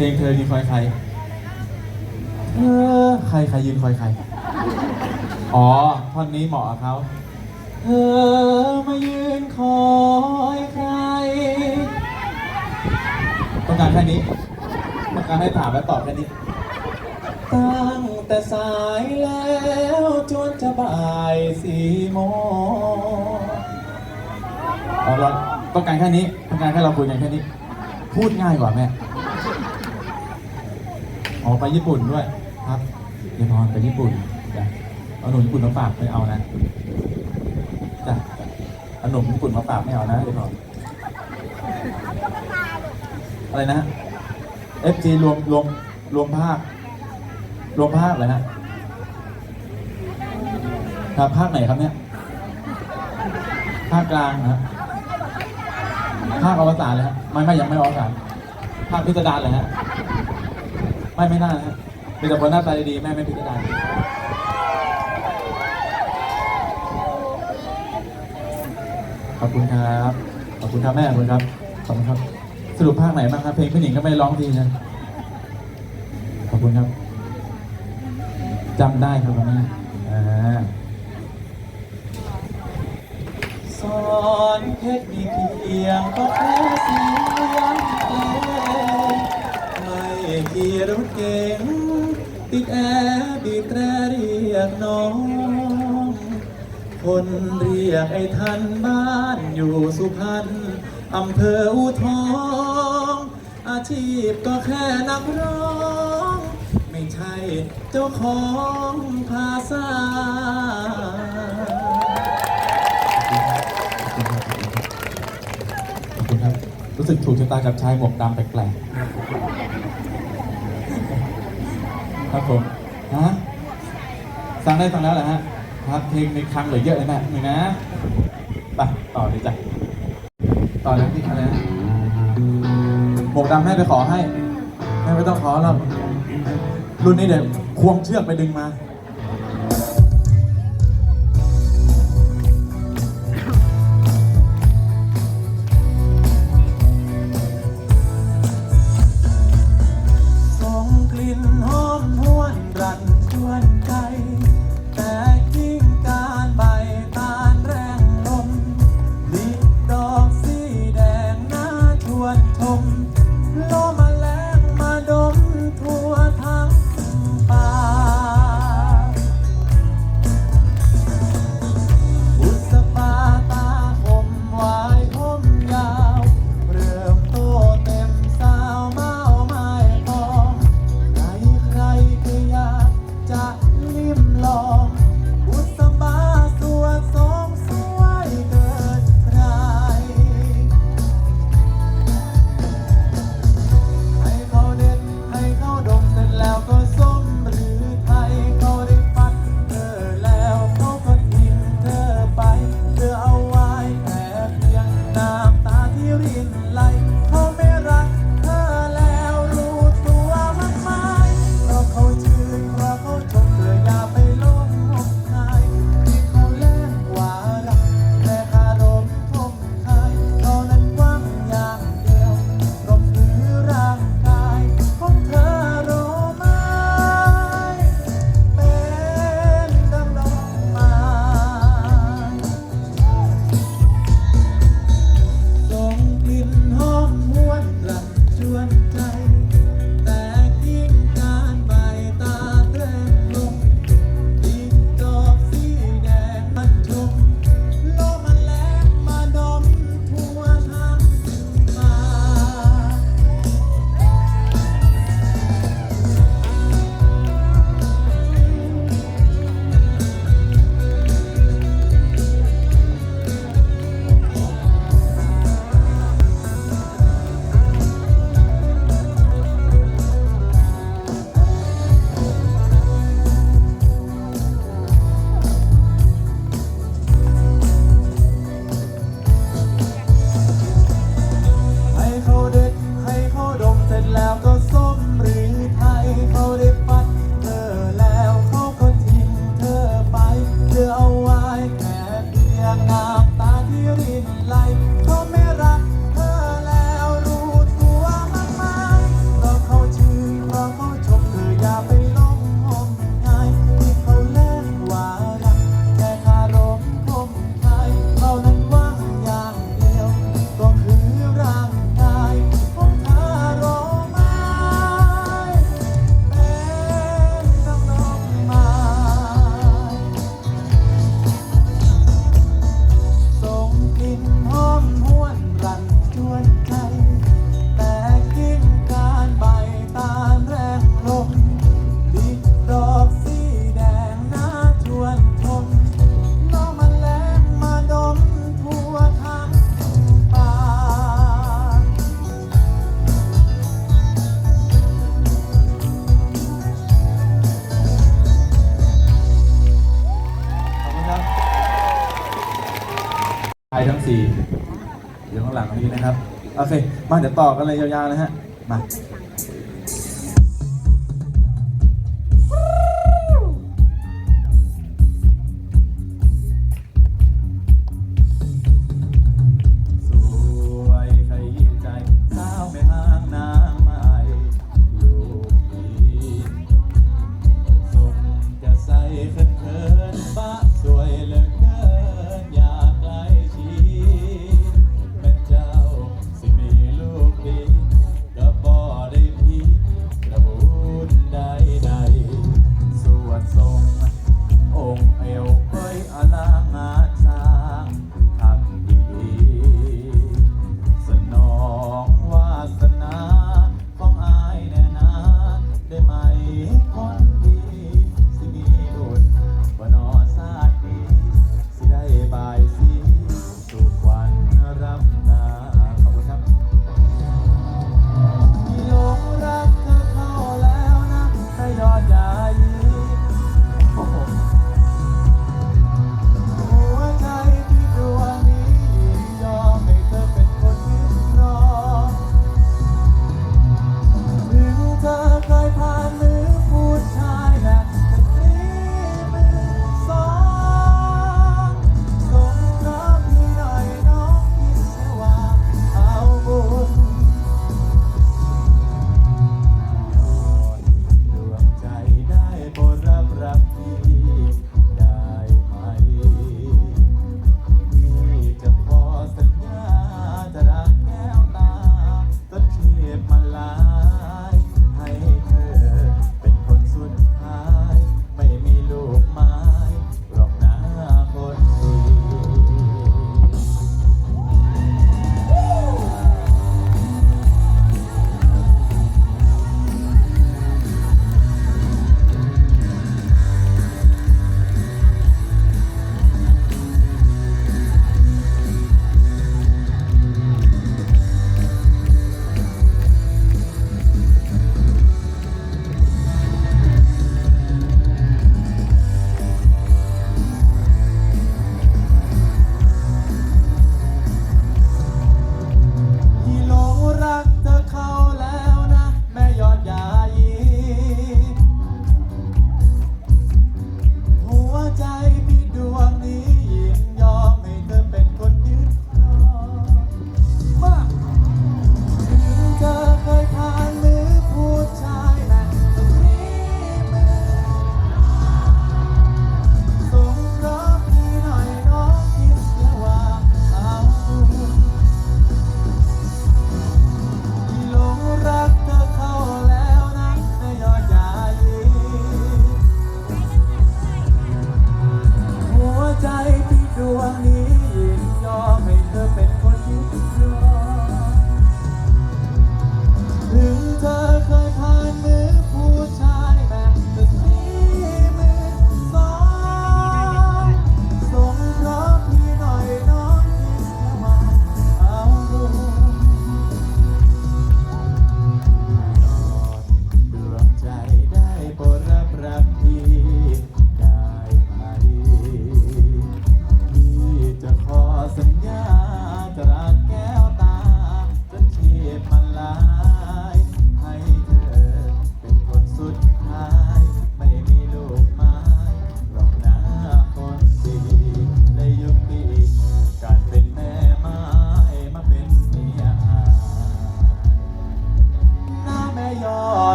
เพลงเธอยืนคอยใครเธอใครใครยืนคอยใคร อ๋อท่อนนี้เหมาะกับเขาเธอมายืนคอยใคร ต้องการแค่นี้ต้องการให้ถามและตอบแค่นี้ ตั้งแต่สายแล้วจนจะบ่ายสี่โมงเอาเราต้องการแค่นี้ ต้องการแค่เราคุยกันแค่นี้ พูดง่ายกว่าแม่ อ๋อไปญี่ปุ่นด้วยครับเดี๋ยวนอนไปญี่ปุ่นจ้ะเอาหนุ่มญี่ปุ่นมาฝากไม่เอานะจ้ะเอาหนุ่มญี่ปุ่นมาฝากไม่เอานะเดี๋ยวนอนอะไรนะ FG รวมรวมรวมภาครวมภาคเลยฮะครับภาคไหนครับเนี่ยภาคกลางนะฮะภาคอวสานเลยฮะไม่ไม่ยังไม่อวสานภาคพิสดารเลยฮะ ไม่ไม่น่านะฮะมีแต่คนหน้าตาดีๆแม่ไม่พิสดารณาขอบคุณครับ ขอบคุณครับแม่ขอบคุณครับ ขอบคุณครับ สรุปภาคไหนบ้างครับ เพลงพี่หนิงก็ไม่ร้องทีนะ ขอบคุณครับจำได้ครับแม่อ่าสอนเทคนิคเพียงก็แค่เสีย ขี่รถเก๋งติดแอร์บีบแตรเรียกน้อง คนเรียกไอ้ทันบ้านอยู่สุพรรณอำเภออูทอง อาชีพก็แค่นักร้อง ไม่ใช่เจ้าของภาษาขอบคุณครับรู้สึกถูกชะตากับชายหมวกดำแปลกๆ ครับผมฮะฟังได้ฟังแล้วเหรอฮะครับเพลงในคลังเหลือเยอะเลยแม่หนึ่งนะไปต่อเลยจ้ะต่อเลยที่อะไรนะหมวกดำให้ไปขอให้ ไม่ต้องขอหรอกรุ่นนี้เดี๋ยวควงเชือกไปดึงมา โอเค มาเดี๋ยวต่อกันเลยยาวๆนะฮะ มา